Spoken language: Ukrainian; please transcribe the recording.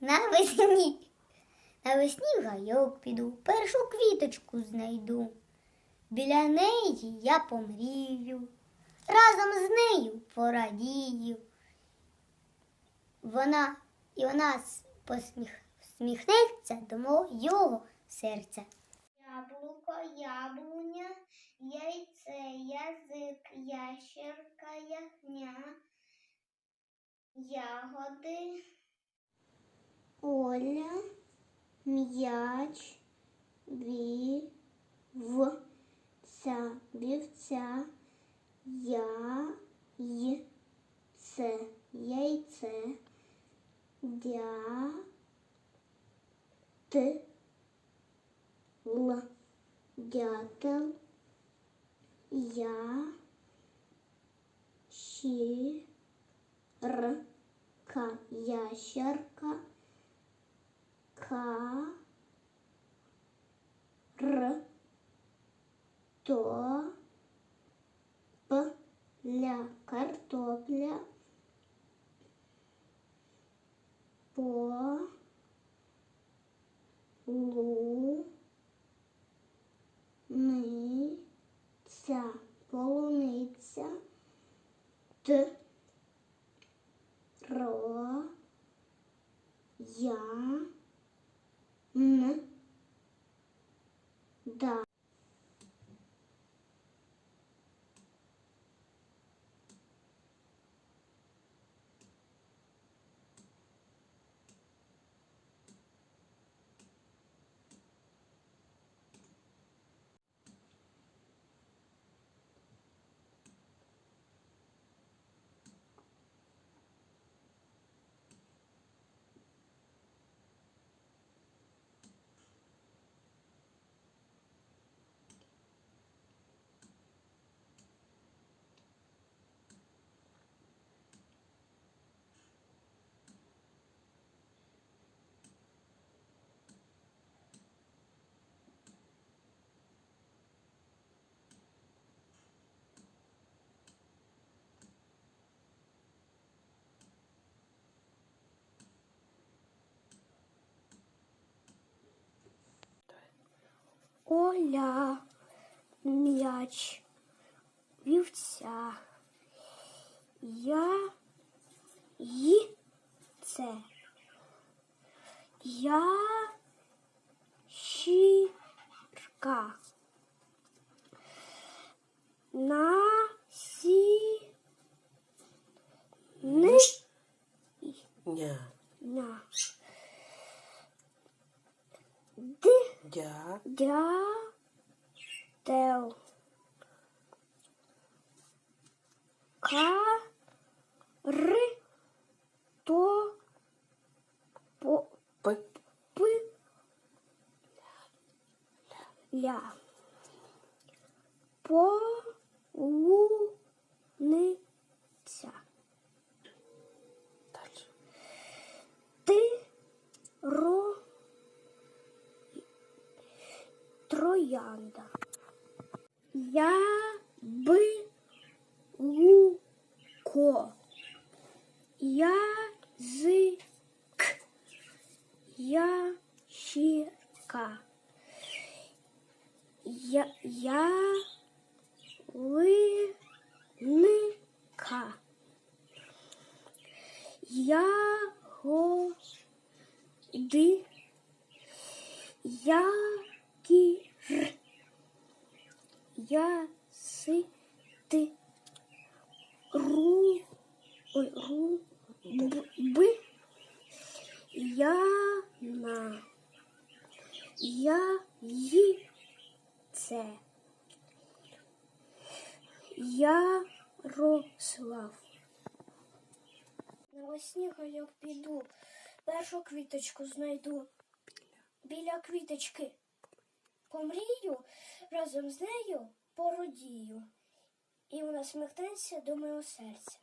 навесні. Навесні в гайок піду, першу квіточку знайду. Біля неї я помрію, разом з нею порадію. Вона і вона посміхнеться до мого серця. Яблуко, яблуня, яйце, язик, ящерка, ягня, ягоди, Оля, м'яч, вівця, вівця, я, й, це, яйце, дя, т, л, дятел, я, щі, р, ящерка, К, Р, То, П, Ля, картопля, По, Лу, Ни, Ця, полуниця, Т, Ро, Я, Н, Да. Оля, м'яч, вівця, я, їце, я, щірка, на, сі, ни, Ня, на, ди, дя, Дятел. Ка. Р. То. По. п, П. Ля. По. Лу. Ни. Ця. дальше. Ти. Ро. Троянда. Я би луко. Я зик. Я щірка. Я, я линика. Я годи. Я сити. Ру. Ой, ру. Б. Яна. Я їце. Ярослав. Навесні гайок піду, першу квіточку знайду. Біля квіточки помрію, разом з нею породію. І вона сміхнеться до мого серця.